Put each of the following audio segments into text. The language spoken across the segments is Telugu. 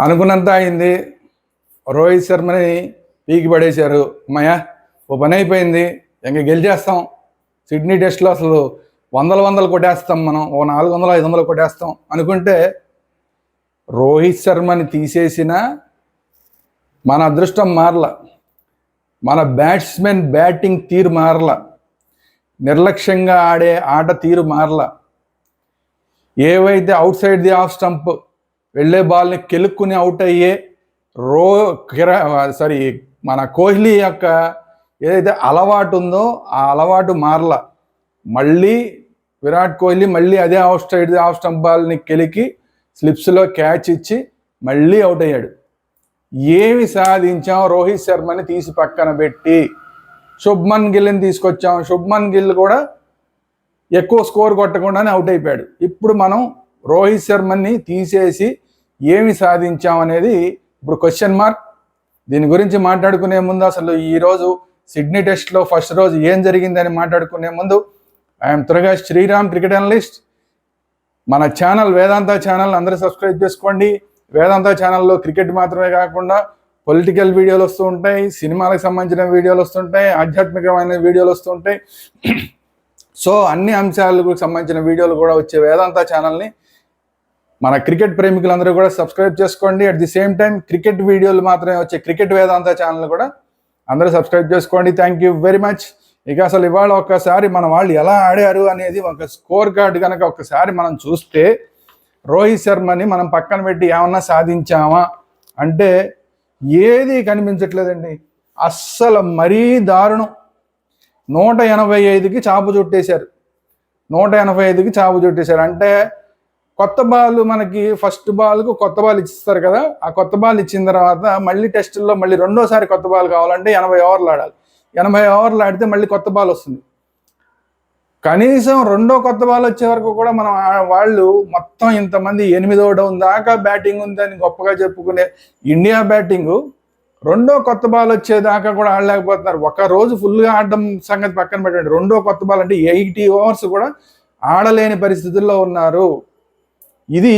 అనుకున్నంత అయింది. రోహిత్ శర్మని పీకి పడేశారు. అమ్మయ్య ఓ పని అయిపోయింది. ఇంక గెలిచేస్తాం. సిడ్నీ టెస్ట్లో అసలు వందల వందలు కొట్టేస్తాం మనం. ఓ నాలుగు వందలు ఐదు వందలు కొట్టేస్తాం. అనుకుంటే రోహిత్ శర్మని తీసేసిన మన అదృష్టం మారల. మన బ్యాట్స్మెన్ బ్యాటింగ్ తీరు మారల. నిర్లక్ష్యంగా ఆడే ఆట తీరు మారల. ఏవైతే outside the off stump వెళ్ళే బాల్ని కెలుక్కుని అవుట్ అయ్యే రో కిరా సారీ మన కోహ్లీ యొక్క ఏదైతే అలవాటు ఉందో ఆ అలవాటు మారల. మళ్ళీ విరాట్ కోహ్లీ మళ్ళీ అదే ఆఫ్ సైడ్ ఆఫ్ స్టంప్ బాల్ని కెలికి స్లిప్స్లో క్యాచ్ ఇచ్చి మళ్ళీ అవుట్ అయ్యాడు. ఏమి సాధించాం రోహిత్ శర్మని తీసి పక్కన పెట్టి? శుభ్మన్ గిల్ని తీసుకొచ్చాం. శుభ్మన్ గిల్ కూడా ఎక్కువ స్కోర్ కొట్టకుండానే అవుట్ అయిపోయాడు. ఇప్పుడు మనం రోహిత్ శర్మని తీసేసి ఏమి సాధించాం అనేది ఇప్పుడు క్వశ్చన్ మార్క్ దీని గురించి మాట్లాడుకునే ముందు అసలు ఈరోజు సిడ్నీ టెస్ట్లో ఫస్ట్ రోజు ఏం జరిగిందని మాట్లాడుకునే ముందు ఐఎమ్ త్వరగా శ్రీరామ్ క్రికెట్ అనలిస్ట్ మన ఛానల్ వేదాంత ఛానల్ అందరూ సబ్స్క్రైబ్ చేసుకోండి. వేదాంత ఛానల్లో క్రికెట్ మాత్రమే కాకుండా పొలిటికల్ వీడియోలు వస్తూ ఉంటాయి సినిమాలకు సంబంధించిన వీడియోలు వస్తుంటాయి ఆధ్యాత్మికమైన వీడియోలు వస్తుంటాయి సో అన్ని అంశాలకు సంబంధించిన వీడియోలు కూడా వచ్చే వేదాంత ఛానల్ని మన క్రికెట్ ప్రేమికులందరూ కూడా సబ్స్క్రైబ్ చేసుకోండి. At the same time cricket వీడియోలు మాత్రమే వచ్చే క్రికెట్ వేదాంత ఛానల్ కూడా అందరూ సబ్స్క్రైబ్ చేసుకోండి. థ్యాంక్ యూ వెరీ మచ్ ఇక అసలు ఇవాళ ఒక్కసారి మన వాళ్ళు ఎలా ఆడారు అనేది ఒక స్కోర్ కార్డు కనుక ఒకసారి మనం చూస్తే రోహిత్ శర్మని మనం పక్కన పెట్టి ఏమన్నా సాధించామా అంటే ఏది కనిపించట్లేదండి. అస్సలు మరీ దారుణం. నూట ఎనభై ఐదుకి చాపు చుట్టేశారు. నూట ఎనభై ఐదుకి చాపు చుట్టేశారు. అంటే కొత్త బాల్ మనకి ఫస్ట్ బాల్కు కొత్త బాల్ ఇస్తారు కదా. ఆ కొత్త బాల్ ఇచ్చిన తర్వాత మళ్ళీ టెస్టుల్లో మళ్ళీ రెండోసారి కొత్త బాల్ కావాలంటే ఎనభై ఓవర్లు ఆడాలి. ఎనభై ఓవర్లు ఆడితే మళ్ళీ కొత్త బాల్ వస్తుంది. కనీసం రెండో కొత్త బాల్ వచ్చే వరకు కూడా మనం వాళ్ళు మొత్తం ఇంతమంది ఎనిమిదో డౌన్ దాకా బ్యాటింగ్ ఉందని గొప్పగా చెప్పుకునే ఇండియా బ్యాటింగ్ రెండో కొత్త బాల్ వచ్చేదాకా కూడా ఆడలేకపోతున్నారు. ఒక రోజు ఫుల్గా ఆడడం సంగతి పక్కన పెట్టండి. రెండో కొత్త బాల్ అంటే ఎయిటీ ఓవర్స్ కూడా ఆడలేని పరిస్థితుల్లో ఉన్నారు. ఇది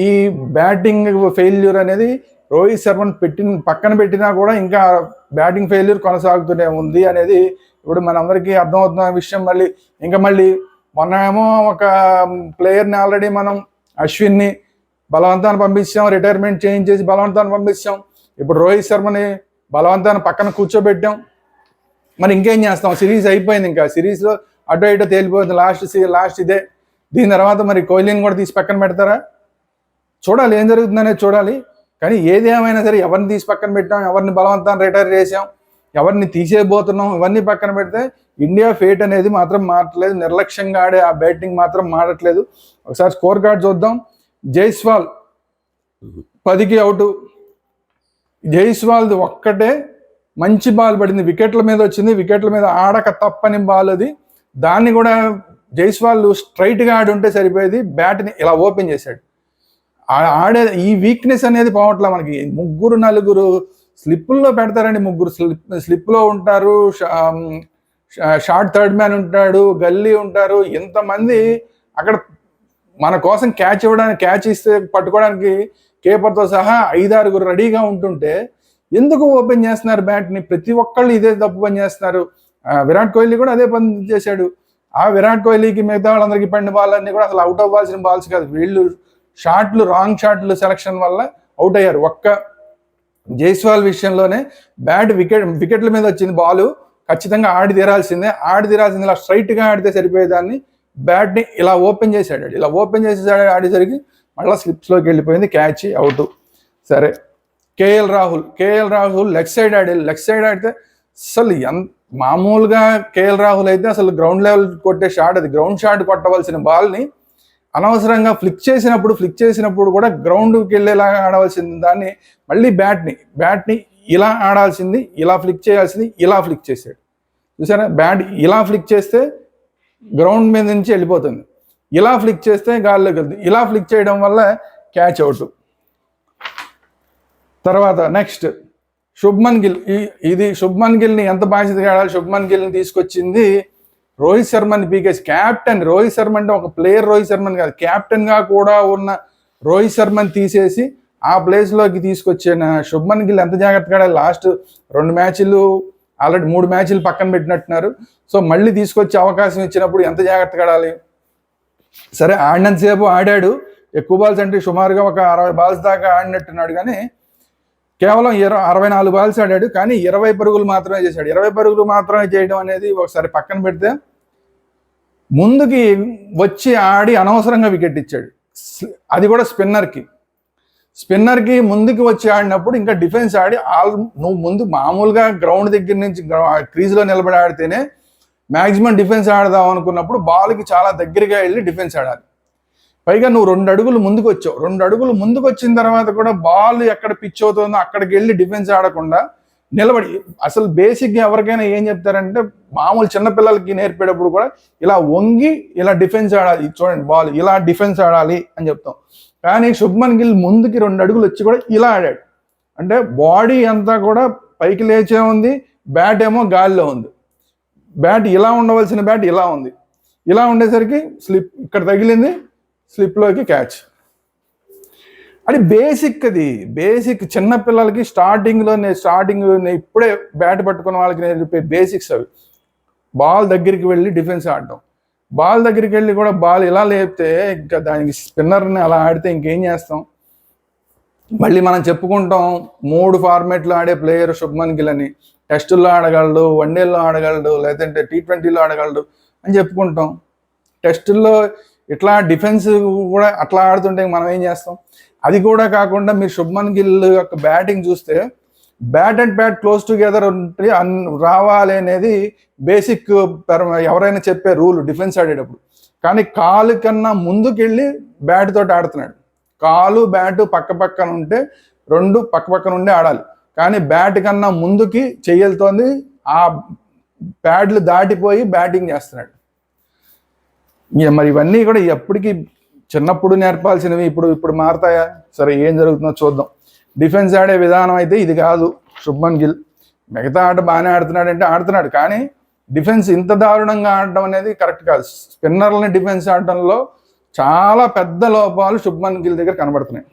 ఈ బ్యాటింగ్ ఫెయిల్యూర్ అనేది రోహిత్ శర్మను పెట్టిన పక్కన పెట్టినా కూడా ఇంకా బ్యాటింగ్ ఫెయిల్యూర్ కొనసాగుతూనే ఉంది అనేది ఇప్పుడు మనందరికీ అర్థమవుతున్న విషయం. మళ్ళీ ఇంకా మళ్ళీ మొన్న ఏమో ఒక ప్లేయర్ని ఆల్రెడీ మనం అశ్విన్ని బలవంతాన్ని పంపించాం రిటైర్మెంట్ చేయించేసి బలవంతాన్ని పంపించాం. ఇప్పుడు రోహిత్ శర్మని బలవంతాన్ని పక్కన కూర్చోబెట్టాం. మరి ఇంకేం చేస్తాం? సిరీస్ అయిపోయింది ఇంకా. సిరీస్లో అటు ఇటు తేలిపోయింది. లాస్ట్ లాస్ట్ ఇదే. దీని తర్వాత మరి కోహ్లీని కూడా తీసి పక్కన పెడతారా? చూడాలి ఏం జరుగుతుందనేది చూడాలి. కానీ ఏది ఏమైనా సరే ఎవరిని తీసి పక్కన పెట్టాం ఎవరిని బలవంతాన్ని రిటైర్ చేసాం ఎవరిని తీసేయబోతున్నాం ఇవన్నీ పక్కన పెడితే ఇండియా ఫేట్ అనేది మాత్రం మారట్లేదు. నిర్లక్ష్యంగా ఆడే ఆ బ్యాటింగ్ మాత్రం మారట్లేదు. ఒకసారి స్కోర్ కార్డ్ చూద్దాం. జైస్వాల్ పదికి అవుట్. జైస్వాల్ది ఒక్కటే మంచి బాల్ పడింది. వికెట్ల మీద వచ్చింది. వికెట్ల మీద ఆడక తప్పని బాల్ అది. దాన్ని కూడా జైస్వాల్ స్ట్రైట్గా ఆడి ఉంటే సరిపోయేది. బ్యాట్ని ఇలా ఓపెన్ చేశాడు. ఆడే ఈ వీక్నెస్ అనేది పోవట్లే మనకి ముగ్గురు నలుగురు స్లిప్పుల్లో పెడతారండి ముగ్గురు. స్లిప్ స్లిప్లో ఉంటారు. షా- షార్ట్ థర్డ్ మ్యాన్ ఉంటాడు గల్లీ ఉంటారు. ఇంతమంది అక్కడ మన కోసం క్యాచ్ ఇవ్వడానికి క్యాచ్ ఇస్తే పట్టుకోవడానికి కేపర్తో సహా ఐదారుగురు రెడీగా ఉంటుంటే ఎందుకు ఓపెన్ చేస్తున్నారు బ్యాట్ని ప్రతి ఒక్కళ్ళు ఇదే తప్పు పని చేస్తున్నారు. విరాట్ కోహ్లీ కూడా అదే పని చేశాడు. ఆ విరాట్ కోహ్లీకి మిగతా వాళ్ళందరికీ పడిన బాల్ కూడా అసలు అవుట్ అవ్వాల్సిన బాల్స్ కాదు. వీళ్ళు షాట్లు రాంగ్ షాట్లు సెలక్షన్ వల్ల అవుట్ అయ్యారు. ఒక్క జైస్వాల్ విషయంలోనే బ్యాట్ వికెట్ వికెట్ల మీద వచ్చింది బాల్ ఖచ్చితంగా ఆడి తీరాల్సిందే. ఆడి తీరాల్సింది ఇలా స్ట్రైట్గా ఆడితే సరిపోయేదాన్ని బ్యాట్ని ఇలా ఓపెన్ చేశాడు ఇలా ఓపెన్ చేసేసాడు ఆడేసరికి మళ్ళీ స్లిప్స్లోకి వెళ్ళిపోయింది క్యాచ్ అవుట్ సరే. KL Rahul KL Rahul leg side ఆడి లెగ్ సైడ్ ఆడితే అసలు ఎంత మామూలుగా కేఎల్ రాహుల్ అయితే అసలు గ్రౌండ్ లెవెల్ కొట్టే షాట్ అది. గ్రౌండ్ షాట్ కొట్టవలసిన బాల్ని అనవసరంగా ఫ్లిక్ చేసినప్పుడు ఫ్లిక్ చేసినప్పుడు కూడా గ్రౌండ్కి వెళ్ళేలాగా ఆడవలసింది దాన్ని మళ్ళీ బ్యాట్ని బ్యాట్ని ఇలా ఆడాల్సింది ఇలా ఫ్లిక్ చేయాల్సింది ఇలా ఫ్లిక్ చేశాడు. చూసారా? బ్యాట్ ఇలా ఫ్లిక్ చేస్తే గ్రౌండ్ మీద నుంచి వెళ్ళిపోతుంది. ఇలా ఫ్లిక్ చేస్తే గాల్లోకి వెళ్తుంది. ఇలా ఫ్లిక్ చేయడం వల్ల క్యాచ్ అవుట్ తర్వాత నెక్స్ట్ శుభ్మన్ గిల్ ఈ- ఇది శుభ్మన్ గిల్ని ఎంత బాధ్యతగా ఆడాలి శుభ్మన్ గిల్ని తీసుకొచ్చింది రోహిత్ శర్మని పీకేసి. క్యాప్టెన్ రోహిత్ శర్మ అంటే ఒక ప్లేయర్ రోహిత్ శర్మని కాదు. క్యాప్టెన్గా కూడా ఉన్న రోహిత్ శర్మని తీసేసి ఆ ప్లేస్లోకి తీసుకొచ్చిన శుభ్మన్ గిల్ ఎంత జాగ్రత్తగా ఆడాలి? లాస్ట్ రెండు మ్యాచ్లు ఆల్రెడీ మూడు మ్యాచ్లు పక్కన పెట్టినట్టున్నారు. సో మళ్ళీ తీసుకొచ్చే అవకాశం ఇచ్చినప్పుడు ఎంత జాగ్రత్తగా ఆడాలి సరే ఆడినంతసేపు ఆడాడు. ఎక్కువ బాల్స్ అంటే సుమారుగా ఒక అరవై బాల్స్ దాకా ఆడినట్టున్నాడు. కానీ కేవలం ఇరవై అరవై నాలుగు బాల్స్ ఆడాడు కానీ ఇరవై పరుగులు మాత్రమే చేశాడు. ఇరవై పరుగులు మాత్రమే చేయడం అనేది ఒకసారి పక్కన పెడితే ముందుకి వచ్చి ఆడి అనవసరంగా వికెట్ ఇచ్చాడు. స్- అది కూడా స్పిన్నర్కి. స్పిన్నర్కి ముందుకు వచ్చి ఆడినప్పుడు ఇంకా డిఫెన్స్ ఆడి ఆల్ నువ్వు ముందు మామూలుగా గ్రౌండ్ దగ్గర నుంచి క్రీజ్లో నిలబడి ఆడితేనే మ్యాక్సిమం డిఫెన్స్ ఆడదాం అనుకున్నప్పుడు బాల్కి చాలా దగ్గరగా వెళ్ళి డిఫెన్స్ ఆడాలి. పైగా నువ్వు రెండు అడుగులు ముందుకు వచ్చావు. రెండు అడుగులు ముందుకు వచ్చిన తర్వాత కూడా బాల్ ఎక్కడ పిచ్ అవుతుందో అక్కడికి వెళ్ళి డిఫెన్స్ ఆడకుండా నిలబడి అసలు బేసిక్గా ఎవరికైనా ఏం చెప్తారంటే మామూలు చిన్నపిల్లలకి నేర్పేటప్పుడు కూడా ఇలా వంగి ఇలా డిఫెన్స్ ఆడాలి. చూడండి బాల్ ఇలా డిఫెన్స్ ఆడాలి అని చెప్తాం. కానీ శుభ్మన్ గిల్ ముందుకి రెండు అడుగులు వచ్చి కూడా ఇలా ఆడాడు. అంటే బాడీ అంతా కూడా పైకి లేచే ఉంది బ్యాట్ ఏమో గాలిలో ఉంది. బ్యాట్ ఇలా ఉండవలసిన బ్యాట్ ఇలా ఉంది. ఇలా ఉండేసరికి స్లిప్ ఇక్కడ తగిలింది. స్లిప్లోకి క్యాచ్. అది బేసిక్ అది బేసిక్ చిన్న పిల్లలకి స్టార్టింగ్లో స్టార్టింగ్ ఇప్పుడే బ్యాట్ పట్టుకున్న వాళ్ళకి నేర్పే బేసిక్స్ అవి. బాల్ దగ్గరికి వెళ్ళి డిఫెన్స్ ఆడటం. బాల్ దగ్గరికి వెళ్ళి కూడా బాల్ ఇలా లేపితే ఇంకా దానికి స్పిన్నర్ని అలా ఆడితే ఇంకేం చేస్తాం? మళ్ళీ మనం చెప్పుకుంటాం మూడు ఫార్మేట్లో ఆడే ప్లేయర్ శుభ్మన్ గిల్ అని టెస్టుల్లో ఆడగలడు వన్డేల్లో ఆడగలడు లేదంటే టీ ట్వంటీలో ఆడగలడు అని చెప్పుకుంటాం. టెస్టుల్లో ఇట్లా డిఫెన్స్ కూడా అట్లా ఆడుతుంటే మనం ఏం చేస్తాం? అది కూడా కాకుండా మీరు శుభ్మన్ గిల్ యొక్క బ్యాటింగ్ చూస్తే bat and bat close together ఉంటే అన్ రావాలి అనేది బేసిక్ ఎవరైనా చెప్పే రూల్ డిఫెన్స్ ఆడేటప్పుడు. కానీ కాలు కన్నా ముందుకెళ్ళి బ్యాట్ తోటి ఆడుతున్నాడు. కాలు బ్యాట్ పక్క పక్కన ఉంటే రెండు పక్క పక్కన ఉండి ఆడాలి. కానీ బ్యాట్ కన్నా ముందుకి చేయలుతోంది ఆ ప్యాడ్లు దాటిపోయి బ్యాటింగ్ చేస్తున్నాడు. మరి ఇవన్నీ కూడా ఎప్పటికీ చిన్నప్పుడు నేర్పాల్సినవి ఇప్పుడు ఇప్పుడు మారతాయా? సరే ఏం జరుగుతుందో చూద్దాం. డిఫెన్స్ ఆడే విధానం అయితే ఇది కాదు. శుభ్మన్ గిల్. మిగతా ఆట బాగానే ఆడుతున్నాడంటే ఆడుతున్నాడు కానీ డిఫెన్స్ ఇంత దారుణంగా ఆడటం అనేది కరెక్ట్ కాదు. స్పిన్నర్లని డిఫెన్స్ ఆడటంలో చాలా పెద్ద లోపాలు శుభ్మన్ గిల్ దగ్గర కనబడుతున్నాయి.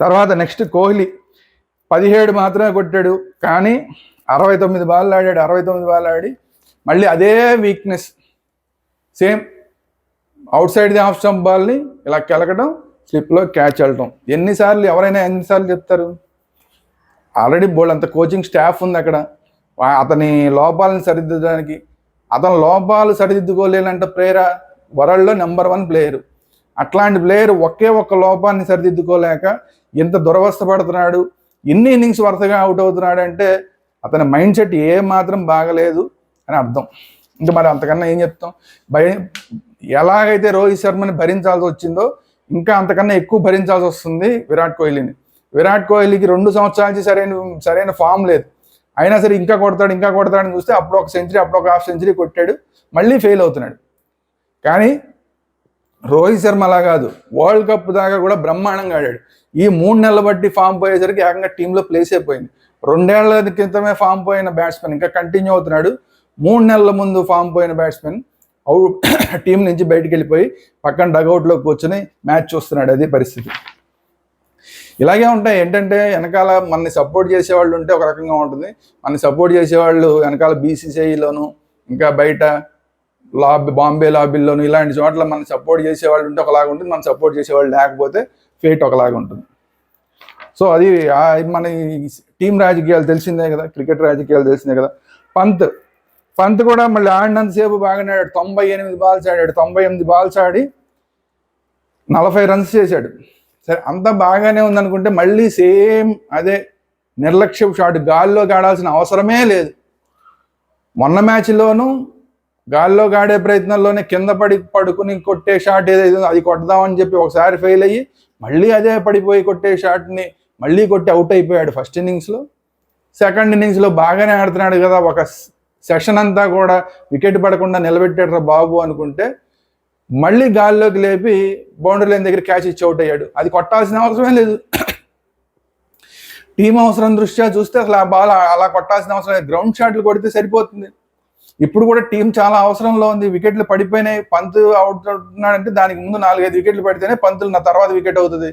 తర్వాత నెక్స్ట్ కోహ్లీ. పదిహేడు మాత్రమే కొట్టాడు కానీ అరవై తొమ్మిది బాల్ ఆడాడు అరవై తొమ్మిది బాల్ ఆడి మళ్ళీ అదే weakness same outside the off stump బాల్ని ఇలా కెలకడం స్లిప్లో క్యాచ్ వెళ్ళటం. ఎన్నిసార్లు ఎవరైనా ఎన్నిసార్లు చెప్తారు? ఆల్రెడీ బోల్డ్ అంత కోచింగ్ స్టాఫ్ ఉంది అక్కడ. అతని లోపాలను సరిదిద్దడానికి. అతని లోపాలు సరిదిద్దుకోలేనంటే ప్లేయర్ వరల్డ్లో నెంబర్ వన్ ప్లేయరు అట్లాంటి ప్లేయర్ ఒకే ఒక్క లోపాన్ని సరిదిద్దుకోలేక ఎంత దురవస్థ పడుతున్నాడు ఎన్ని ఇన్నింగ్స్ వరుసగా అవుట్ అవుతున్నాడు అంటే అతని మైండ్ సెట్ ఏ మాత్రం బాగలేదు అని అర్థం. ఇంకా మరి అంతకన్నా ఏం చెప్తాం? భయ ఎలాగైతే రోహిత్ శర్మని భరించాల్సి వచ్చిందో ఇంకా అంతకన్నా ఎక్కువ భరించాల్సి వస్తుంది విరాట్ కోహ్లీని. విరాట్ కోహ్లీకి రెండు సంవత్సరాల నుంచి సరైన సరైన ఫామ్ లేదు. అయినా సరే ఇంకా కొడతాడు ఇంకా కొడతాడని చూస్తే అప్పుడు ఒక సెంచరీ అప్పుడు ఒక హాఫ్ సెంచరీ కొట్టాడు. మళ్ళీ ఫెయిల్ అవుతున్నాడు. కానీ రోహిత్ శర్మ అలా కాదు. వరల్డ్ కప్ దాకా కూడా బ్రహ్మాండంగా ఆడాడు. ఈ మూడు నెలల బట్టి ఫామ్ పోయేసరికి ఏకంగా టీంలో ప్లేస్ అయిపోయింది రెండేళ్ళ క్రితమే ఫామ్ పోయిన బ్యాట్స్మెన్ ఇంకా కంటిన్యూ అవుతున్నాడు. మూడు నెలల ముందు ఫామ్ పోయిన బ్యాట్స్మెన్ అవుట్ టీం నుంచి బయటికి వెళ్ళిపోయి పక్కన డగౌట్లో కూర్చొని మ్యాచ్ చూస్తున్నాడు. అది పరిస్థితి. ఇలాగే ఉంటాయి. ఏంటంటే వెనకాల మనని సపోర్ట్ చేసేవాళ్ళు ఉంటే ఒక రకంగా ఉంటుంది. మనని సపోర్ట్ చేసేవాళ్ళు వెనకాల బీసీసీఐలోను ఇంకా బయట లాబీ బాంబే లాబీల్లోను ఇలాంటి చోట్ల మనం సపోర్ట్ చేసేవాళ్ళు ఉంటే ఒకలాగా ఉంటుంది. మనం సపోర్ట్ చేసేవాళ్ళు లేకపోతే ఫేట్ ఒకలాగా ఉంటుంది. సో అది మన టీం రాజకీయాలు తెలిసిందే కదా. క్రికెట్ రాజకీయాలు తెలిసిందే కదా. పంత్ పంత్ కూడా మళ్ళీ ఆడినంతసేపు బాగానే ఆడాడు. తొంభై ఎనిమిది బాల్స్ ఆడాడు. తొంభై ఎనిమిది బాల్స్ ఆడి నలభై రన్స్ చేశాడు. సరే అంతా బాగానే ఉందనుకుంటే మళ్ళీ సేమ్ అదే నిర్లక్ష్యపు షాట్ గాల్లోకి ఆడాల్సిన అవసరమే లేదు. మొన్న మ్యాచ్లోనూ గాల్లోకి ఆడే ప్రయత్నంలోనే కింద పడి పడుకుని కొట్టే షాట్ ఏదైతే అది కొడదామని చెప్పి ఒకసారి ఫెయిల్ అయ్యి మళ్ళీ అదే పడిపోయి కొట్టే షాట్ని మళ్ళీ కొట్టి అవుట్ అయిపోయాడు ఫస్ట్ ఇన్నింగ్స్లో. సెకండ్ ఇన్నింగ్స్లో బాగానే ఆడుతున్నాడు కదా ఒక సెషన్ అంతా కూడా వికెట్ పడకుండా నిలబెట్టాడు రా బాబు అనుకుంటే మళ్ళీ గాల్లోకి లేపి బౌండరీ లైన్ దగ్గర క్యాచ్ ఇచ్చి అవుట్ అయ్యాడు. అది కొట్టాల్సిన అవసరమే లేదు. టీం అవసరం దృష్ట్యా చూస్తే అసలు ఆ బాల్ అలా కొట్టాల్సిన అవసరం లేదు. గ్రౌండ్ షాట్లు కొడితే సరిపోతుంది. ఇప్పుడు కూడా టీం చాలా అవసరంలో ఉంది. వికెట్లు పడిపోయినాయి. పంత్ అవుట్ అవుతున్నాడంటే దానికి ముందు నాలుగైదు వికెట్లు పడితేనే పంతులు నా తర్వాత వికెట్ అవుతుంది.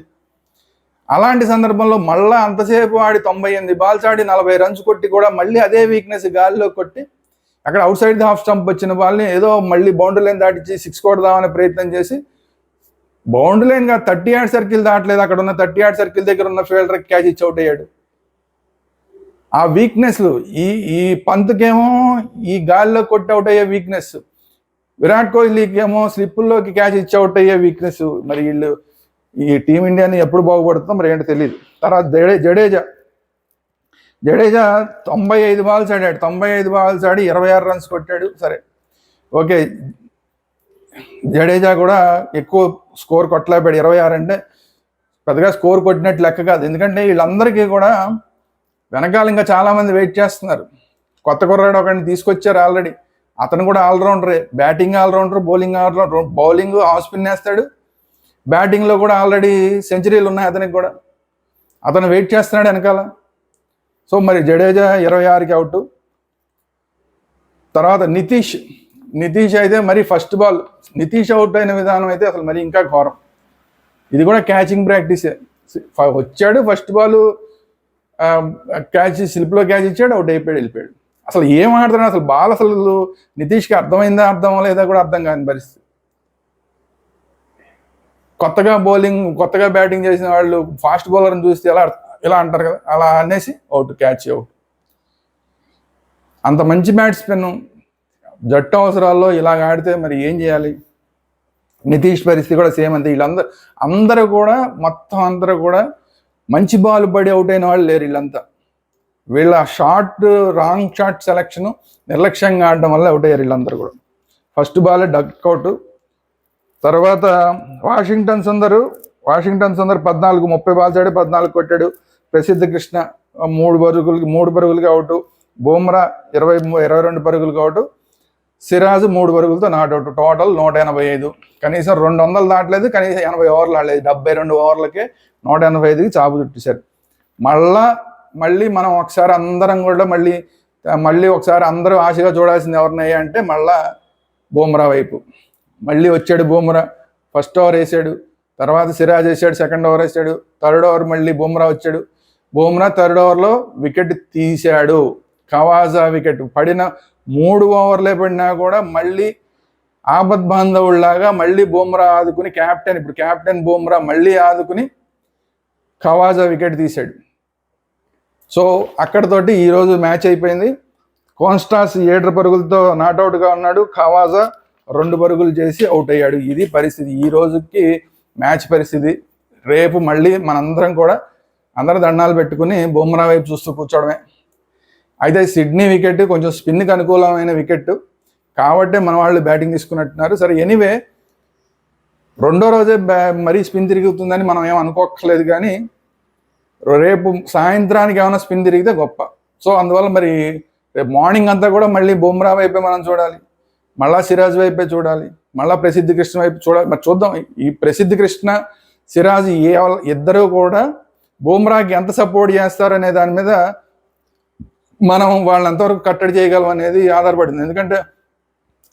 అలాంటి సందర్భంలో మళ్ళా అంతసేపు ఆడి తొంభై ఎనిమిది బాల్స్ ఆడి నలభై రన్స్ కొట్టి కూడా మళ్ళీ అదే వీక్నెస్ గాలిలో కొట్టి అక్కడ outside the off stump వచ్చిన బాల్ని ఏదో మళ్ళీ బౌండరీ లైన్ దాటించి సిక్స్ కొడదామనే ప్రయత్నం చేసి బౌండరీ లైన్గా థర్టీ యార్డ్ సర్కిల్ దాటలేదు. అక్కడ ఉన్న థర్టీ యార్డ్ సర్కిల్ దగ్గర ఉన్న ఫీల్డర్ క్యాచ్ ఇచ్చి అవుట్ అయ్యాడు. ఆ వీక్నెస్లు ఈ ఈ పంత్కేమో ఈ గాలిలో కొట్టి అవుట్ అయ్యే వీక్నెస్ విరాట్ కోహ్లీకి ఏమో స్లిప్పుల్లోకి క్యాచ్ ఇచ్చి అవుట్ అయ్యే వీక్నెస్ మరి వీళ్ళు ఈ టీమిండియాని ఎప్పుడు బాగుపడుతుందో మరి ఏంటో తెలియదు తర్వాత జడే జడేజా జడేజా తొంభై ఐదు బాల్స్ ఆడాడు. తొంభై ఐదు బాల్స్ ఆడి ఇరవై ఆరు రన్స్ కొట్టాడు. సరే. ఓకే. జడేజా కూడా ఎక్కువ స్కోర్ కొట్టలేపాడు ఇరవై ఆరు అంటే పెద్దగా స్కోర్ కొట్టినట్టు లెక్క కాదు. ఎందుకంటే వీళ్ళందరికీ కూడా వెనకాల ఇంకా చాలామంది వెయిట్ చేస్తున్నారు. కొత్త కుర్రాడు ఒకరిని తీసుకొచ్చారు ఆల్రెడీ. అతను కూడా ఆల్రౌండరే. Batting allrounder bowling allrounder. Bowling off spin వేస్తాడు. బ్యాటింగ్లో కూడా ఆల్రెడీ సెంచరీలు ఉన్నాయి అతనికి కూడా. అతను వెయిట్ చేస్తున్నాడు వెనకాల. సో మరి జడేజా ఇరవై ఆరుకి అవుట్ తర్వాత నితీష్ నితీష్ అయితే మరి ఫస్ట్ బాల్ నితీష్ అవుట్ అయిన విధానం అయితే అసలు మరి ఇంకా ఘోరం. ఇది కూడా క్యాచింగ్ ప్రాక్టీసే వచ్చాడు ఫస్ట్ బాల్ క్యాచ్ స్లిప్లో క్యాచ్ ఇచ్చాడు అవుట్ అయిపోయాడు వెళ్ళిపోయాడు. అసలు ఏం ఆడుతున్నాడు? అసలు బాల్ అసలు నితీష్కి అర్థమైందా అర్థం లేదా కూడా అర్థం కాని పరిస్థితి. కొత్తగా బౌలింగ్ కొత్తగా బ్యాటింగ్ చేసిన వాళ్ళు ఫాస్ట్ బౌలర్ని చూస్తే ఎలా ఇలా అంటారు కదా అలా అనేసి అవుట్ క్యాచ్ అవుట్. అంత మంచి బ్యాట్స్మెన్ జట్టు అవసరాల్లో ఇలాగ ఆడితే మరి ఏం చేయాలి? నితీష్ పరిస్థితి కూడా సేమ్ అంతే. వీళ్ళందరూ అందరూ కూడా మొత్తం అందరూ కూడా మంచి బాల్ పడి అవుట్ అయిన వాళ్ళు లేరు వీళ్ళంతా. వీళ్ళ షార్ట్ రాంగ్ షార్ట్ సెలక్షన్ నిర్లక్ష్యంగా ఆడడం వల్ల అవుట్ అయ్యారు వీళ్ళందరూ కూడా. ఫస్ట్ బాల్ డక్అవుట్ తర్వాత వాషింగ్టన్ అందరు వాషింగ్టన్ అందరు పద్నాలుగు ముప్పై బాల్స్ ఆడి పద్నాలుగు కొట్టాడు. ప్రసిద్ధ కృష్ణ మూడు పరుగులు మూడు పరుగులకి అవుట్. బూమ్రా ఇరవై మూ- ఇరవై రెండు పరుగులకి అవుట్. సిరాజ్ మూడు పరుగులతో నాట్ అవుట్. టోటల్ నూట ఎనభై ఐదు. కనీసం రెండు వందలు దాటలేదు కనీసం ఎనభై ఓవర్లు ఆడలేదు. డెబ్బై రెండు ఓవర్లకే నూట ఎనభై ఐదుకి చాపు చుట్టేశారు. మళ్ళా మళ్ళీ మనం ఒకసారి అందరం కూడా మళ్ళీ మళ్ళీ ఒకసారి అందరూ ఆశగా చూడాల్సింది ఎవరినయ్యా అంటే మళ్ళా బూమ్రా వైపు. మళ్ళీ వచ్చాడు బూమ్రా. ఫస్ట్ ఓవర్ వేసాడు. తర్వాత సిరాజ్ వేసాడు సెకండ్ ఓవర్ వేసాడు. థర్డ్ ఓవర్ మళ్ళీ బూమ్రా వచ్చాడు. బూమ్రా థర్డ్ ఓవర్లో వికెట్ తీశాడు. కవాజా వికెట్ పడిన మూడు ఓవర్లే పడినా కూడా మళ్ళీ ఆపద్ బాంధవుల్లాగా మళ్ళీ బూమ్రా ఆదుకుని క్యాప్టెన్ ఇప్పుడు క్యాప్టెన్ బూమ్రా మళ్ళీ ఆదుకుని కవాజా వికెట్ తీశాడు. సో అక్కడతోటి ఈరోజు మ్యాచ్ అయిపోయింది. కోన్స్టాస్ ఏడు పరుగులతో నాట్అవుట్గా ఉన్నాడు. ఖవాజా రెండు పరుగులు చేసి అవుట్ అయ్యాడు. ఇది పరిస్థితి. ఈ రోజుకి మ్యాచ్ పరిస్థితి. రేపు మళ్ళీ మనందరం కూడా అందరు దండాలు పెట్టుకుని బుమ్రా వైపు చూస్తూ కూర్చోవడమే. అయితే సిడ్నీ వికెట్ కొంచెం స్పిన్కి అనుకూలమైన వికెట్. కాబట్టి మన వాళ్ళు బ్యాటింగ్ తీసుకున్నట్టున్నారు. సరే ఎనీవే రెండో రోజే బ్యా మరీ స్పిన్ తిరుగుతుందని మనం ఏం అనుకోక్కర్లేదు కానీ రేపు సాయంత్రానికి ఏమైనా స్పిన్ తిరిగితే గొప్ప. సో అందువల్ల మరి రేపు మార్నింగ్ అంతా కూడా మళ్ళీ బుమ్రా వైపే మనం చూడాలి. మళ్ళా సిరాజ్ వైపే చూడాలి. మళ్ళా ప్రసిద్ధి కృష్ణ వైపు చూడాలి. మరి చూద్దాం. ఈ ప్రసిద్ధి కృష్ణ సిరాజ్ ఏ ఇద్దరు కూడా బూమ్రాకి ఎంత సపోర్ట్ చేస్తారనే దాని మీద మనం వాళ్ళని ఎంతవరకు కట్టడి చేయగలం అనేది ఆధారపడింది. ఎందుకంటే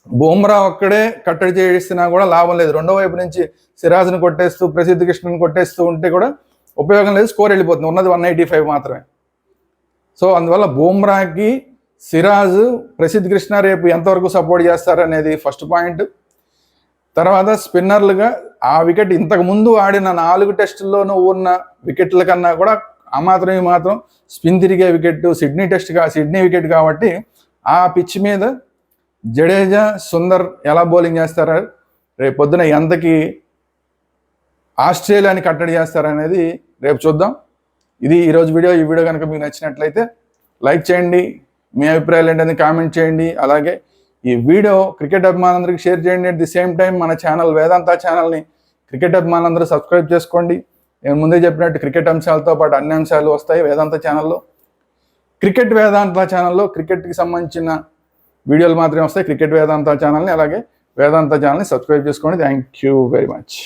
బూమ్రా ఒక్కడే కట్టడి చేసినా కూడా లాభం లేదు. రెండో వైపు నుంచి సిరాజ్ని కొట్టేస్తూ ప్రసిద్ధ కృష్ణని కొట్టేస్తూ ఉంటే కూడా ఉపయోగం లేదు స్కోర్ వెళ్ళిపోతుంది. ఉన్నది వన్ ఎయిటీ ఫైవ్ మాత్రమే. సో అందువల్ల బూమ్రాకి సిరాజ్ ప్రసిద్ధ్ కృష్ణ రేపు ఎంతవరకు సపోర్ట్ చేస్తారనేది ఫస్ట్ పాయింట్ తర్వాత స్పిన్నర్లుగా ఆ వికెట్ ఇంతకు ముందు ఆడిన నాలుగు టెస్టుల్లోనూ ఉన్న వికెట్ల కన్నా కూడా ఆ మాత్రం ఈ మాత్రం స్పిన్ తిరిగే వికెట్ సిడ్నీ టెస్ట్ కా సిడ్నీ వికెట్ కాబట్టి ఆ పిచ్ మీద జడేజా సుందర్ ఎలా బౌలింగ్ చేస్తారో? రేపు పొద్దున ఎంతకి ఆస్ట్రేలియాని కట్టడి చేస్తారనేది రేపు చూద్దాం. ఇది ఈరోజు వీడియో. ఈ వీడియో కనుక మీకు నచ్చినట్లయితే లైక్ చేయండి. మీ అభిప్రాయాలు ఏంటని కామెంట్ చేయండి. అలాగే ఈ వీడియో క్రికెట్ అభిమానులందరికీ షేర్ చేయండి. అట్ ది సేమ్ టైం మన ఛానల్ వేదాంత ఛానల్ని క్రికెట్ అభిమానులందరూ సబ్స్క్రైబ్ చేసుకోండి. నేను ముందే చెప్పినట్టు క్రికెట్ అంశాలతో పాటు అన్ని అంశాలు వస్తాయి వేదాంత ఛానల్లో క్రికెట్ వేదాంత ఛానల్లో క్రికెట్కి సంబంధించిన వీడియోలు మాత్రమే వస్తాయి. క్రికెట్ వేదాంత ఛానల్ని అలాగే వేదాంత ఛానల్ని సబ్స్క్రైబ్ చేసుకోండి. Thank you very much